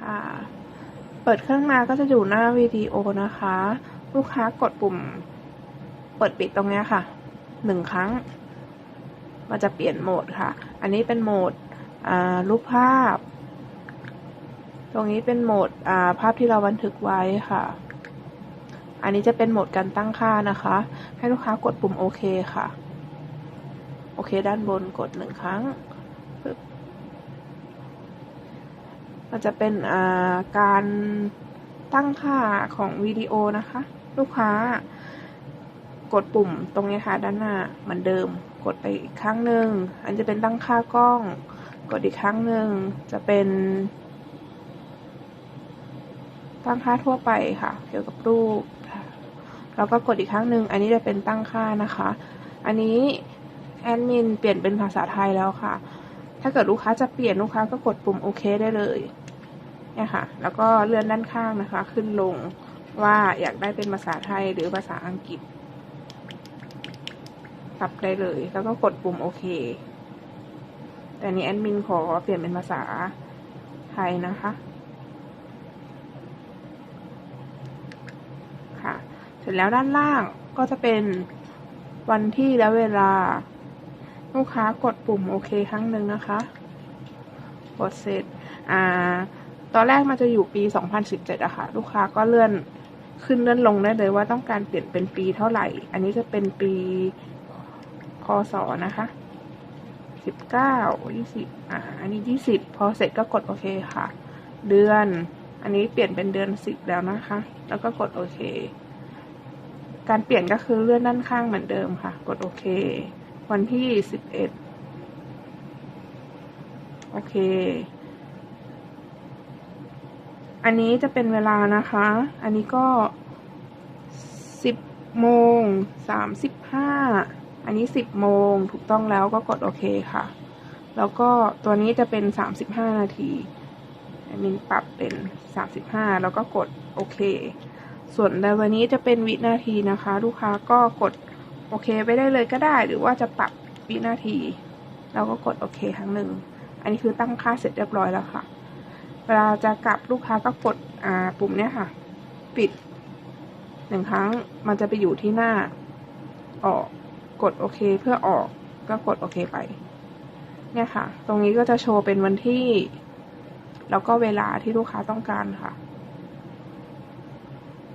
ค่ะ เปิดเครื่องมาก็จะอยู่หน้าวิดีโอนะคะ ลูกค้ากดปุ่ม เปิดปิดตรงนี้ค่ะหนึ่งครั้ง มันจะเปลี่ยนโหมดค่ะ อันนี้เป็นโหมดรูปภาพ ตรงนี้เป็นโหมดาภาพที่เราบันทึกไว้ค่ะ อันนี้จะเป็นโหมดการตั้งค่านะคะ ให้ลูกค้ากดปุ่มโอเคค่ะ โอเคด้านบนกดหนึ่งครั้ง มันจะเป็นการตั้งค่าของวิดีโอนะคะ ลูกค้ากดปุ่มตรงนี้ค่ะด้านหน้าเหมือนเดิม กดไปอีกครั้งหนึ่งอันจะเป็นตั้งค่ากล้อง กดอีกครั้งหนึ่งจะเป็น ตั้งค่าทั่วไปค่ะ เกี่ยวกับรูปแล้วก็กดอีกครั้งหนึ่งอันนี้จะเป็นตั้งค่านะคะ อันนี้แอดมินเปลี่ยนเป็นภาษาไทยแล้วค่ะ ถ้าเกิดลูกค้าจะเปลี่ยนลูกค้าก็กดปุ่มโอเคได้เลย เนี่ยค่ะ แล้วก็เลื่อนด้านข้างนะคะ ขึ้นลงว่าอยากได้เป็นภาษาไทยหรือภาษาอังกฤษปรับได้เลย แล้วก็กดปุ่มโอเค แต่นี้แอดมินขอเปลี่ยนเป็นภาษาไทยนะคะ ค่ะ เสร็จแล้วด้านล่างก็จะเป็นวันที่และเวลา ลูกค้ากดปุ่มโอเคครั้งหนึ่งนะคะ กดเสร็จ อ่า ตอนแรกมันจะอยู่ปี 2017อะค่ะ ลูกค้าก็เลื่อนขึ้นเลื่อนลงได้เลยว่าต้องการเปลี่ยนเป็นปีเท่าไหร่ อันนี้จะเป็นปีพศนะคะสิบเก้ายี่สิบอ่าอันนี้ยี่สิบพอเสร็จก็กดโอเคค่ะ เดือน อันนี้เปลี่ยนเป็นเดือนสิบแล้วนะคะ แล้วก็กดโอเค การเปลี่ยนก็คือเลื่อนด้านข้างเหมือนเดิมค่ะ กดโอเค วันที่สิบเอ็ดโอเค อันนี้จะเป็นเวลานะคะ อันนี้ก็สิบโมงสามสิบห้าอันนี้สิบโมงถูกต้องแล้วก็กดโอเคค่ะ แล้วก็ตัวนี้จะเป็นสามสิบห้านาทีอันนี้ปรับเป็นสามสิบห้าแล้วก็กดโอเค ส่วนในวันนี้จะเป็นวินาทีนะคะ ลูกค้าก็กดโอเคไปได้เลยก็ได้ หรือว่าจะปรับวินาทีเราก็กดโอเคครั้งหนึ่ง อันนี้คือตั้งค่าเสร็จเรียบร้อยแล้วค่ะ วลาจะกลับลูกค้าก็กดอ่าปุ่มเนี้ยค่ะ ปิดหนึ่งครั้งมันจะไปอยู่ที่หน้า ออกกดโอเคเพื่อออกก็กดโอเคไป เนี่ยค่ะ ตรงนี้ก็จะโชว์เป็นวันที่ แล้วก็เวลาที่ลูกค้าต้องการค่ะ